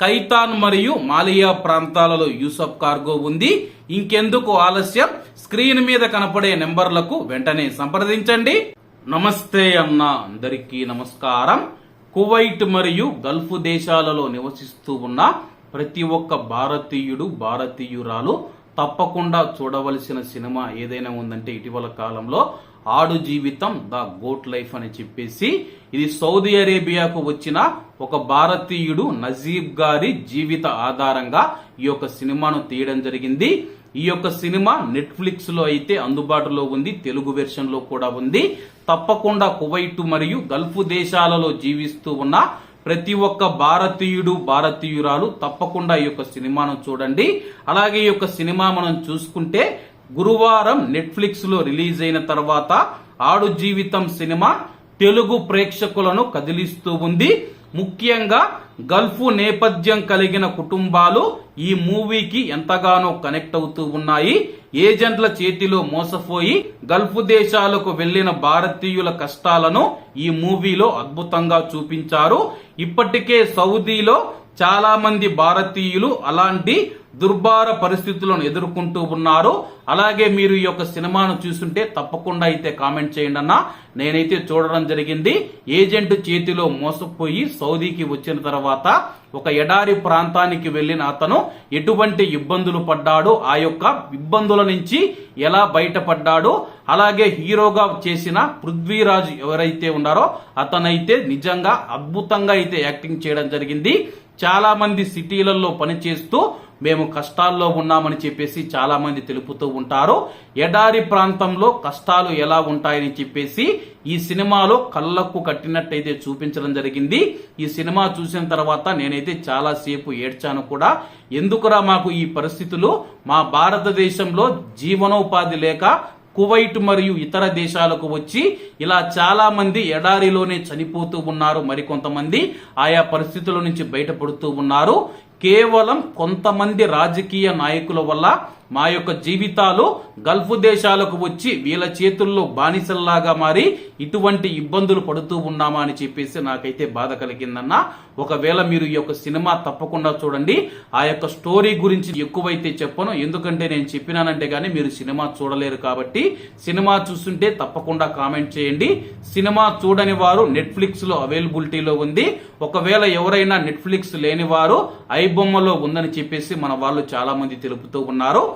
కైతాన్ మరియు మాలియా ప్రాంతాలలో యూసఫ్ కార్గో ఉంది. ఇంకెందుకు ఆలస్యం? స్క్రీన్ మీద కనపడే నెంబర్లకు వెంటనే సంప్రదించండి. నమస్తే అన్న అందరికీ నమస్కారం. కువైట్ మరియు గల్ఫ్ దేశాలలో నివసిస్తూ ఉన్న ప్రతి ఒక్క భారతీయుడు భారతీయురాలు తప్పకుండా చూడవలసిన సినిమా ఏదైనా ఉందంటే ఇటీవల కాలంలో ఆడు జీవితం ద గోట్ లైఫ్ అని చెప్పేసి ఇది సౌదీ అరేబియాకు వచ్చిన ఒక భారతీయుడు నజీబ్ గారి జీవిత ఆధారంగా ఈ యొక్క సినిమాను తీయడం జరిగింది. ఈ యొక్క సినిమా నెట్ఫ్లిక్స్లో అయితే అందుబాటులో ఉంది తెలుగు వెర్షన్లో కూడా ఉంది. తప్పకుండా కువైట్ మరియు గల్ఫ్ దేశాలలో జీవిస్తూ ఉన్న ప్రతి ఒక్క భారతీయుడు భారతీయురాలు తప్పకుండా ఈ యొక్క సినిమాను చూడండి. అలాగే ఈ యొక్క సినిమా మనం చూసుకుంటే గురువారం నెట్ఫ్లిక్స్లో రిలీజ్ అయిన తర్వాత ఆడు జీవితం సినిమా తెలుగు ప్రేక్షకులను కదిలిస్తూ ఉంది. ముఖ్యంగా గల్ఫ్ నేపథ్యం కలిగిన కుటుంబాలు ఈ మూవీకి ఎంతగానో కనెక్ట్ అవుతూ ఉన్నాయి. ఏజెంట్ల చేతిలో మోసపోయి గల్ఫ్ దేశాలకు వెళ్ళిన భారతీయుల కష్టాలను ఈ మూవీలో అద్భుతంగా చూపించారు. ఇప్పటికే సౌదీలో చాలా మంది భారతీయులు అలాంటి దుర్భార పరిస్థితులను ఎదుర్కొంటూ ఉన్నారు. అలాగే మీరు ఈ యొక్క సినిమాను చూస్తుంటే తప్పకుండా అయితే కామెంట్ చేయండి అన్న. నేనైతే చూడడం జరిగింది. ఏజెంట్ చేతిలో మోసపోయి సౌదీకి వచ్చిన తర్వాత ఒక ఎడారి ప్రాంతానికి వెళ్ళిన అతను ఎటువంటి ఇబ్బందులు పడ్డాడు? ఆ యొక్క ఇబ్బందుల నుంచి ఎలా బయటపడ్డాడు? అలాగే హీరోగా చేసిన పృథ్వీరాజ్ ఎవరైతే ఉన్నారో అతనైతే నిజంగా అద్భుతంగా అయితే యాక్టింగ్ చేయడం జరిగింది. చాలా మంది సిటీలలో పనిచేస్తూ మేము కష్టాల్లో ఉన్నామని చెప్పేసి చాలా మంది తెలుపుతూ ఉంటారు. ఎడారి ప్రాంతంలో కష్టాలు ఎలా ఉంటాయని చెప్పేసి ఈ సినిమాలో కళ్ళకు కట్టినట్టయితే చూపించడం జరిగింది. ఈ సినిమా చూసిన తర్వాత నేనైతే చాలా సేపు ఏడ్చాను కూడా. ఎందుకురా మాకు ఈ పరిస్థితులు? మా భారతదేశంలో జీవనోపాధి లేక కువైట్ మరియు ఇతర దేశాలకు వచ్చి ఇలా చాలా మంది ఎడారిలోనే చనిపోతూ ఉన్నారు మరికొంతమంది. ఆయా పరిస్థితుల నుంచి బయటపడుతూ ఉన్నారు. కేవలం కొంతమంది రాజకీయ నాయకుల వల్ల మా యొక్క జీవితాలు గల్ఫ్ దేశాలకు వచ్చి వీళ్ళ చేతుల్లో బానిసల్లాగా మారి ఇటువంటి ఇబ్బందులు పడుతూ ఉన్నామా అని చెప్పేసి నాకైతే బాధ కలిగిందన్న. ఒకవేళ మీరు ఈ యొక్క సినిమా తప్పకుండా చూడండి. ఆ యొక్క స్టోరీ గురించి ఎక్కువైతే చెప్పను. ఎందుకంటే నేను చెప్పినానంటే కానీ మీరు సినిమా చూడలేరు కాబట్టి సినిమా చూస్తుంటే తప్పకుండా కామెంట్ చేయండి. సినిమా చూడని వారు నెట్ఫ్లిక్స్లో అవైలబిలిటీలో ఉంది. ఒకవేళ ఎవరైనా నెట్ఫ్లిక్స్ లేని వారు ఐబొమ్మలో ఉందని చెప్పేసి మన వాళ్ళు చాలా మంది తెలుపుతూ ఉన్నారు.